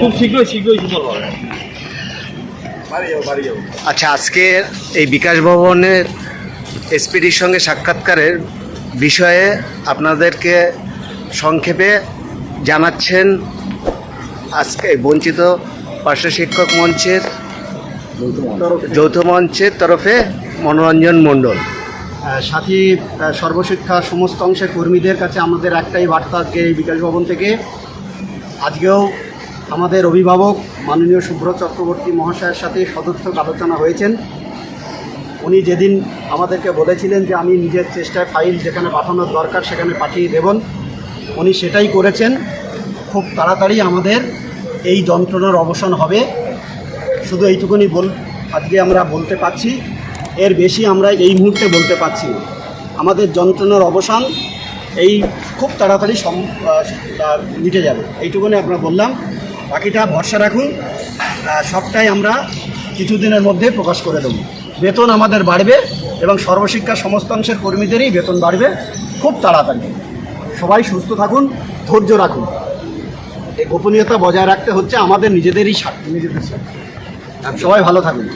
খুব শীঘ্রই শীঘ্রই সুফল পাবে আচ্ছা আজকে এই বিকাশ ভবনের এসপিডির সঙ্গে সাক্ষাৎকারের বিষয়ে আপনাদেরকে সংক্ষেপে জানাচ্ছেন আজকে বঞ্চিত পার্শ্ব শিক্ষক মঞ্চের যৌথ মঞ্চের তরফে মনোরঞ্জন মণ্ডল। সাথী সর্বশিক্ষা সমস্ত অংশের কর্মীদের কাছে আমাদের একটাই বার্তা আজকে এই বিকাশ ভবন থেকে আজকেও আমাদের অভিভাবক মাননীয় সুব্রত চক্রবর্তী মহাশয়ের সাথে সদর্থক আলোচনা হয়েছেন। উনি যেদিন আমাদেরকে বলেছিলেন যে আমি নিজের চেষ্টায় ফাইল যেখানে পাঠানোর দরকার সেখানে পাঠিয়ে দেবেন, উনি সেটাই করেছেন। খুব তাড়াতাড়ি আমাদের এই যন্ত্রণার অবসান হবে। শুধু এইটুকুনি বল, আজকে আমরা বলতে পারছি। এর বেশি আমরা এই মুহূর্তে বলতে পারছি আমাদের যন্ত্রণার অবসান এই খুব তাড়াতাড়ি সম মিটে যাবে। এইটুকুনি আমরা বললাম। বাকিটা ভরসা রাখুন। সবটাই আমরা কিছুদিনের মধ্যে প্রকাশ করে দেবো। বেতন আমাদের বাড়বে এবং সর্বশিক্ষা সমস্ত অংশের কর্মীদেরই বেতন বাড়বে খুব তাড়াতাড়ি। সবাই সুস্থ থাকুন, ধৈর্য রাখুন। এই গোপনীয়তা বজায় রাখতে হচ্ছে আমাদের নিজেদেরই স্বার্থ, নিজেদের স্বার্থ। সবাই ভালো থাকুন।